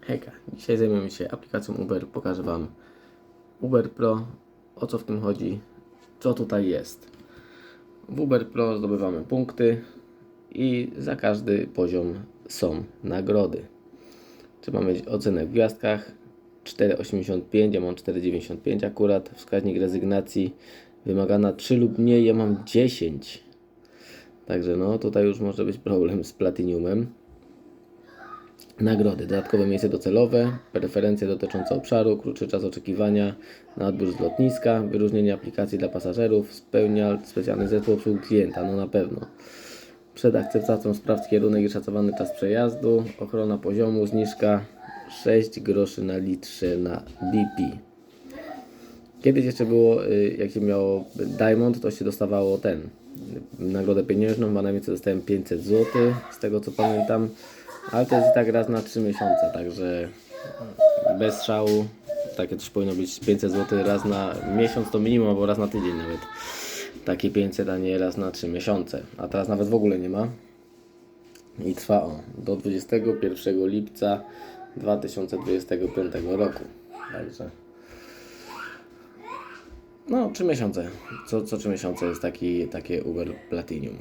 Hejka, dzisiaj zajmiemy się aplikacją Uber. Pokażę Wam Uber Pro, o co w tym chodzi, co tutaj jest. W Uber Pro zdobywamy punkty i za każdy poziom są nagrody. Czy mamy ocenę w gwiazdkach? 4,85, ja mam 4,95 akurat. Wskaźnik rezygnacji wymagana 3 lub mniej, ja mam 10. Także no tutaj już może być problem z Platinumem. Nagrody, dodatkowe miejsce docelowe, preferencje dotyczące obszaru, krótszy czas oczekiwania na odbiór z lotniska, wyróżnienie aplikacji dla pasażerów, spełnia specjalny zespół obsługi klienta, no na pewno. Przed akceptacją sprawdź kierunek i szacowany czas przejazdu, ochrona poziomu, zniżka 6 groszy na litrze na BP. Kiedyś jeszcze było, y, jak się miało Diamond, to się dostawało ten, nagrodę pieniężną, a najwięcej dostałem 500 zł, z tego co pamiętam, ale to jest i tak raz na 3 miesiące, także bez szału, takie też powinno być 500 zł raz na miesiąc to minimum, albo raz na tydzień nawet. Takie 500, a nie raz na 3 miesiące, a teraz nawet w ogóle nie ma. I trwa on do 21 lipca 2025 roku. Także no, 3 miesiące. Co, co 3 miesiące jest taki, takie Uber Platinum.